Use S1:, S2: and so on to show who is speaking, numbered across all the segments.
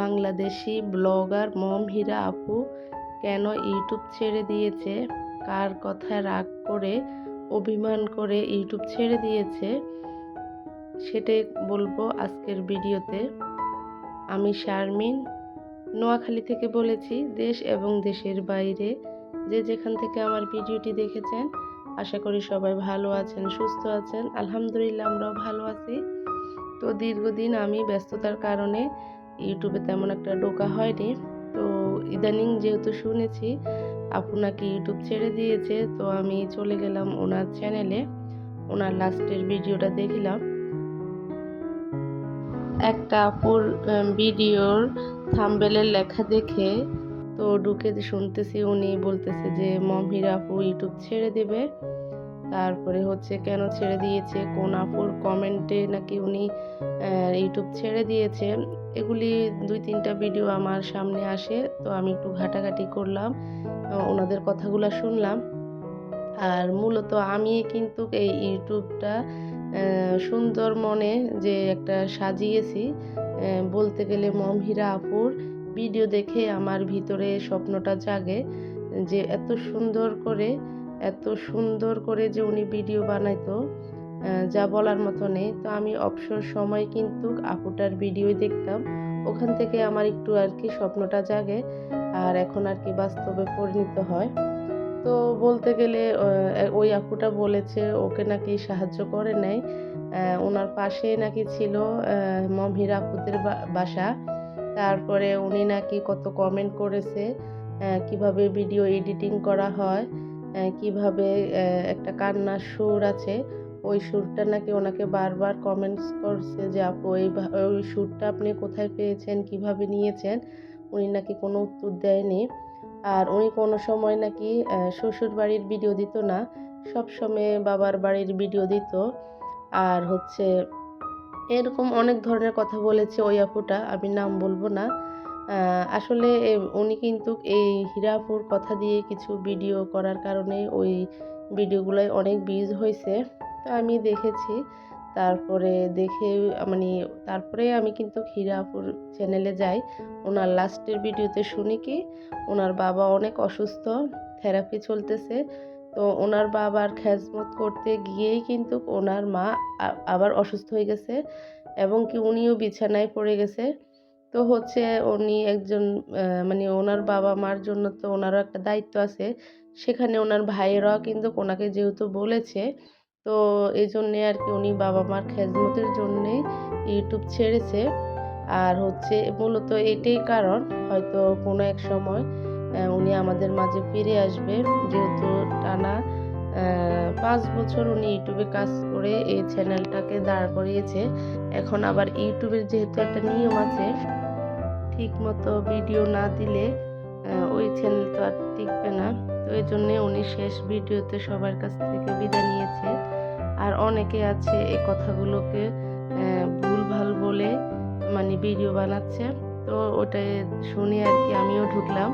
S1: Bangladeshi blogger মম হীরা আপু কেন YouTube ছেড়ে দিয়েছে? কার কথায় রাগ করে, অভিমান করে ইউটিউব ছেড়ে দিয়েছে? সেটাই বলব আজকের ভিডিওতে। আমি শারমিন। নোয়াখালী থেকে বলেছি, দেশ এবং দেশের বাইরে যে যেখান থেকে আমার ভিডিওটি দেখেছেন, আশা করি সবাই ভালো আছেন, সুস্থ আছেন। আলহামদুলিল্লাহ, আমরাও ভালো আছি। তো দীর্ঘদিন আমি ব্যস্ততার কারণে ইউটিউবে তেমন একটা ঢোকা হয়নি। তো ইদানিং যেহেতু শুনেছি, আপু নাকি ইউটিউব ছেড়ে দিয়েছে, তো আমি চলে গেলাম ওনার চ্যানেলে ওনার লাস্টের ভিডিওটা দেখলাম। একটা আপুর ভিডিওর থাম্বেলের লেখা দেখে তো ঢুকে শুনতেছি, উনি বলতেছে যে মমহিরা আপু ইউটিউব ছেড়ে দেবে। তারপরে হচ্ছে, কেন ছেড়ে দিয়েছে? কোন আপুর কমেন্টে নাকি উনি ইউটিউব ছেড়ে দিয়েছে? এগুলি দুই তিনটা ভিডিও আমার সামনে আসে, তো আমি একটু ঘাটাঘাটি করলাম ওনাদের কথাগুলো শুনলাম। আর মূলত আমি কিন্তু এই ইউটিউবটা সুন্দর মনে যে একটা সাজিয়েছি বলতে গেলে মমহিরা আপুর ভিডিও দেখে আমার ভিতরে স্বপ্নটা জাগে, যে এত সুন্দর করে, এত সুন্দর করে যে উনি ভিডিও বানাইতো যা বলার মতো নেই। তো আমি অবসর সময় কিন্তু আপুটার ভিডিও দেখতাম। ওখান থেকে আমার একটু আর কি স্বপ্নটা জাগে আর এখন আর কি বাস্তবে পরিণত হয়। তো বলতে গেলে ওই আপুটা বলেছে, ওকে নাকি সাহায্য করে নেয়। ওনার পাশে নাকি ছিল মমহির আপুদের বাসা। তারপরে উনি নাকি কত কমেন্ট করেছে কীভাবে ভিডিও এডিটিং করা হয় কীভাবে একটা কান্নার সুর আছে। ওই সুরটা নাকি ওনাকে বারবার কমেন্টস করছে যে, আপু, ওই ওই সুরটা আপনি কোথায় পেয়েছেন? কীভাবে নিয়েছেন? উনি নাকি কোনো উত্তর দেয়নি। আর উনি কোনো সময় নাকি শ্বশুর বাড়ির ভিডিও দিত না। সব সময় বাবার বাড়ির ভিডিও দিত। আর হচ্ছে এরকম অনেক ধরনের কথা বলেছে ওই আপুটা। আমি নাম বলব না। আসলে উনি কিন্তু এই হীরাপুর কথা দিয়ে কিছু ভিডিও করার কারণে ওই ভিডিওগুলোয় অনেক ভিউজ হয়েছে আমি দেখেছি। তারপরে দেখে মানে তারপরে আমি কিন্তু হীরাপুর চ্যানেলে যাই। ওনার লাস্টের ভিডিওতে শুনি কি, ওনার বাবা অনেক অসুস্থ থেরাপি চলতেছে। তো ওনার বাবার খেজমত করতে গিয়েই কিন্তু ওনার মা আবার অসুস্থ হয়ে গেছে এবং কি উনিও বিছানায় পড়ে গেছে। তো হচ্ছে উনি একজন মানে ওনার বাবা মার জন্য তো ওনারও একটা দায়িত্ব আছে। সেখানে ওনার ভাইয়েরাও কিন্তু ওনাকে যেহেতু বলেছে তো এই জন্যে আর কি উনি বাবা মার খেজমতের জন্যে ইউটিউব ছেড়েছে। আর হচ্ছে মূলত এটাই কারণ, হয়তো কোনো এক সময় উনি আমাদের মাঝে ফিরে আসবে। যেহেতু টানা পাঁচ বছর উনি ইউটিউবে কাজ করে এই চ্যানেলটাকে দাঁড় করিয়েছে। এখন আবার ইউটিউবের যেহেতু একটা নিয়ম আছে ঠিক মতো ভিডিও না দিলে ওই চ্যানেল তো আর টিকবে না। তো এই জন্যে উনি শেষ ভিডিওতে সবার কাছ থেকে বিদায় নিয়েছে। আর অনেকে আছে এই কথাগুলোকে ভুলভাল বলে মানে ভিডিও বানাচ্ছে। তো ওটাই শুনে আর কি আমিও ঢুকলাম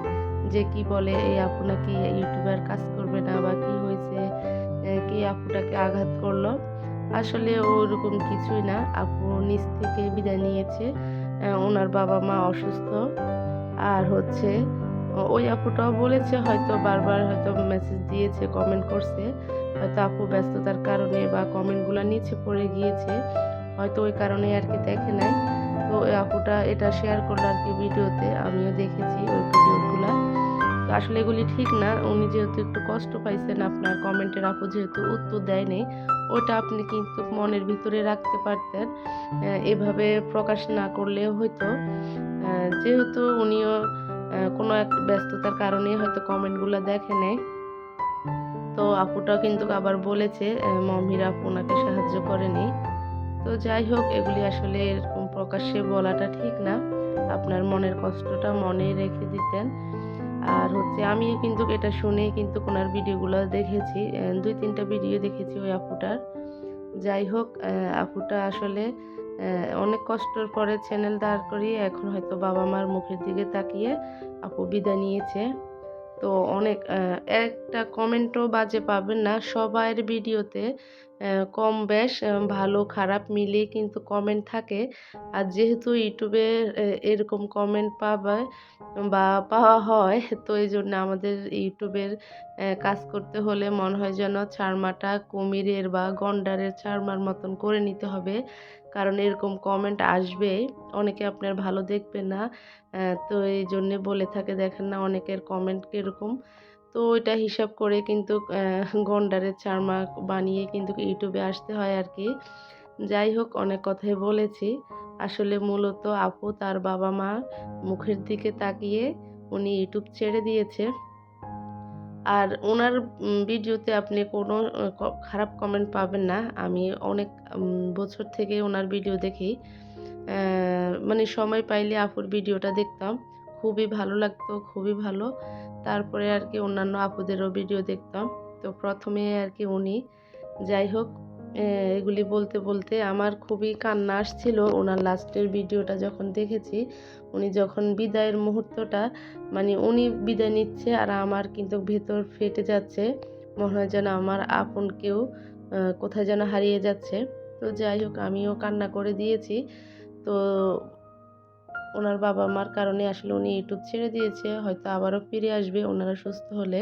S1: যে কি বলে, এই আপু নাকি ইউটিউবার কাজ করবে না বা কি হয়েছে কি আপুটাকে আঘাত করল? আসলে ওরকম কিছুই না। আপু নিচ থেকে বিদায় নিয়েছে ওনার বাবা মা অসুস্থ। আর হচ্ছে ওই আপুটাও বলেছে হয়তো বারবার হয়তো মেসেজ দিয়েছে কমেন্ট করছে। হয়তো আপু ব্যস্ততার কারণে বা কমেন্টগুলো নিচে পড়ে গিয়েছে, হয়তো ওই কারণে আর কি দেখে নাই। তো ওই আপুটা এটা শেয়ার করল আর কি ভিডিওতে, আমিও দেখেছি ওই ভিডিওগুলো। তো আসলে এগুলি ঠিক না, উনি যেহেতু একটু কষ্ট পাইছেন আপনার কমেন্টের আপু যেহেতু উত্তর দেয়নি, ওটা আপনি কিন্তু মনের ভিতরে রাখতে পারতেন এভাবে প্রকাশ না করলেও হয়তো যেহেতু উনিও কোনো এক ব্যস্ততার কারণে হয়তো কমেন্টগুলো দেখে নেয় তো আপুটাও কিন্তু আবার বলেছে মমিরা আপু ওনাকে সাহায্য করেনি। তো যাই হোক, এগুলি আসলে এরকম প্রকাশ্যে বলাটা ঠিক না। আপনার মনের কষ্টটা মনে রেখে দিতেন। আর হচ্ছে আমিও কিন্তু এটা শুনেই কিন্তু ওনার ভিডিওগুলো দেখেছি দুই তিনটা ভিডিও দেখেছি ওই আপুটার। যাই হোক আপুটা আসলে অনেক কষ্টর পরে চ্যানেল দাঁড় করিয়ে এখন হয়তো বাবা মার মুখের দিকে তাকিয়ে আপু বিদায় নিয়েছে। তো অনেক একটা কমেন্টও বাজে পাবেন না সবার ভিডিওতে কম বেশ ভালো, খারাপ মিলিয়ে কিন্তু কমেন্ট থাকে। আর যেহেতু ইউটিউবে এরকম কমেন্ট পাবে বা পাওয়া হয়, তো এই জন্য আমাদের ইউটিউবের কাজ করতে হলে মনে হয় যেন ছাড়মাটা কুমিরের বা গন্ডারের ছাড়মার মতন করে নিতে হবে। কারণ এরকম কমেন্ট আসবে, অনেকে আপনার ভালো দেখবে না তো এই জন্যে বলে থাকে, দেখেন না, অনেকের কমেন্ট কীরকম? তো ওইটা হিসাব করে কিন্তু গন্ডারের চারমাক বানিয়ে কিন্তু ইউটিউবে আসতে হয় আর কি যাই হোক, অনেক কথাই বলেছি। আসলে মূলত আপু তার বাবা মা মুখের দিকে তাকিয়ে উনি ইউটিউব ছেড়ে দিয়েছে। আর ওনার ভিডিওতে আপনি কোনো খারাপ কমেন্ট পাবেন না। আমি অনেক বছর থেকে ওনার ভিডিও দেখি। মানে সময় পাইলে আপুর ভিডিওটা দেখতাম। খুবই ভালো লাগতো, খুবই ভালো। তারপরে আর কি অন্যান্য আপুদেরও ভিডিও দেখতাম। তো প্রথমে আর কি উনি, যাই হোক এগুলি বলতে বলতে আমার খুবই কান্না আসছিল। ওনার লাস্টের ভিডিওটা যখন দেখেছি, উনি যখন বিদায়ের মুহূর্তটা মানে উনি বিদায় নিচ্ছে আর আমার কিন্তু ভেতর ফেটে যাচ্ছে। মনে হয় যেন আমার আপন কেউ কোথায় যেন হারিয়ে যাচ্ছে। তো যাই হোক, আমিও কান্না করে দিয়েছি। তো ওনার বাবা মার কারণে আসলে উনি ইউটিউব ছেড়ে দিয়েছে, হয়তো আবারও ফিরে আসবে ওনারা সুস্থ হলে।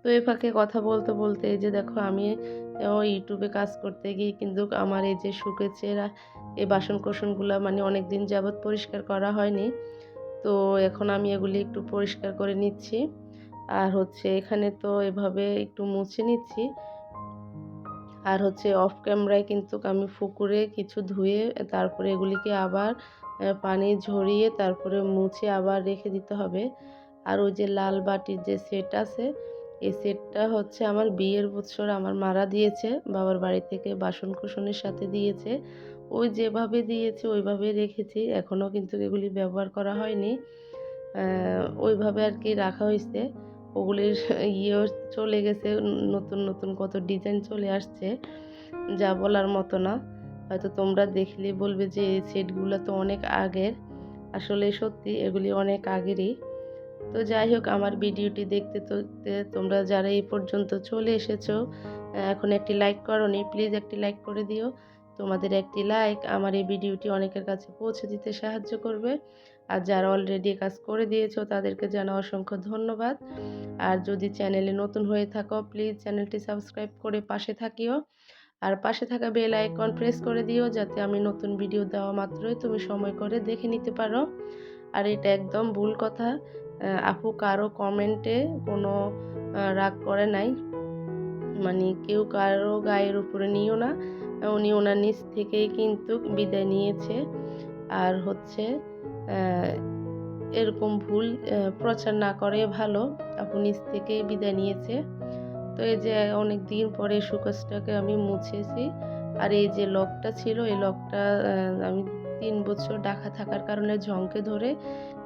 S1: তো এ ফাঁকে কথা বলতে বলতে এই যে দেখো আমি ইউটিউবে কাজ করতে গিয়ে কিন্তু আমার এই যে শুকেছে এই বাসন কোসনগুলো মানে অনেক দিন যাবৎ পরিষ্কার করা হয়নি। তো এখন আমি এগুলি একটু পরিষ্কার করে নিচ্ছি। আর হচ্ছে এখানে তো এভাবে একটু মুছে নিচ্ছি। আর হচ্ছে অফ ক্যামেরায় কিন্তু আমি ফুকুরে কিছু ধুয়ে তারপরে এগুলিকে আবার পানি ঝরিয়ে তারপরে মুছে আবার রেখে দিতে হবে। আর ওই যে লাল বাটির যে সেট আছে, এই সেটটা হচ্ছে আমার বিয়ের বছর আমার মারা দিয়েছে, বাবার বাড়ি থেকে বাসন কোসনের সাথে দিয়েছে। ওই যেভাবে দিয়েছে, ওইভাবে রেখেছি। এখনও কিন্তু এগুলি ব্যবহার করা হয়নি। ওইভাবে আর কি রাখা হয়েছে। ওগুলির ইয়েও চলে গেছে, নতুন নতুন কত ডিজাইন চলে আসছে, যা বলার মতো না। হয়তো তোমরা দেখলে বলবে যে এই সেটগুলো তো অনেক আগের। আসলে সত্যি এগুলি অনেক আগেরই। তো যাই হোক, আমার ভিডিওটি দেখতে দেখতে তোমরা যারা এই পর্যন্ত চলে এসেছ এখন একটি লাইক করনি প্লিজ একটি লাইক করে দিও। তোমাদের একটি লাইক আমার এই ভিডিওটি অনেকের কাছে পৌঁছে দিতে সাহায্য করবে। আর যারা অলরেডি কাজ করে দিয়েছ, তাদেরকে জানা অসংখ্য ধন্যবাদ। আর যদি চ্যানেলে নতুন হয়ে থাকো প্লিজ চ্যানেলটি সাবস্ক্রাইব করে পাশে থাকিও। আর পাশে থাকা বেল আইকন প্রেস করে দিও যাতে আমি নতুন ভিডিও দেওয়া মাত্রই তুমি সময় করে দেখে নিতে পারো। আর এটা একদম ভুল কথা। আপু কারও কমেন্টে কোনো রাগ করে নাই। মানে কেউ কারও গায়ের উপরে নিও না। উনি ওনার নিচ থেকেই কিন্তু বিদায় নিয়েছে। আর হচ্ছে এরকম ভুল প্রচার না করে ভালো। আপু নিচ থেকেই বিদায় নিয়েছে। তো এই যে অনেক দিন পরে সুকাজটাকে আমি মুছেছি। আর এই যে লকটা ছিল, এই লকটা আমি তিন বছর ডাকা থাকার কারণে ঝংকে ধরে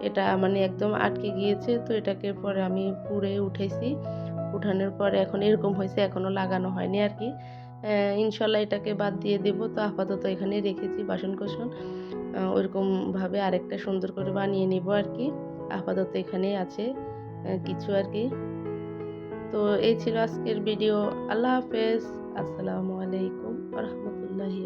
S1: এটা মানে একদম আটকে গিয়েছে। তো এটাকে পরে আমি পুড়ে উঠেছি। উঠানোর পরে এখন এরকম হয়েছে এখনও লাগানো হয়নি আর কি ইনশাল্লাহ এটাকে বাদ দিয়ে দেবো। তো আপাতত এখানে রেখেছি বাসন কোসন ওইরকমভাবে আরেকটা সুন্দর করে বানিয়ে নিব আর কি আপাতত এখানেই আছে কিছু আর কি তো এই ছিল আজকের ভিডিও আল্লাহ হাফেজ। আসসালামু আলাইকুম রহমতুল্লাহি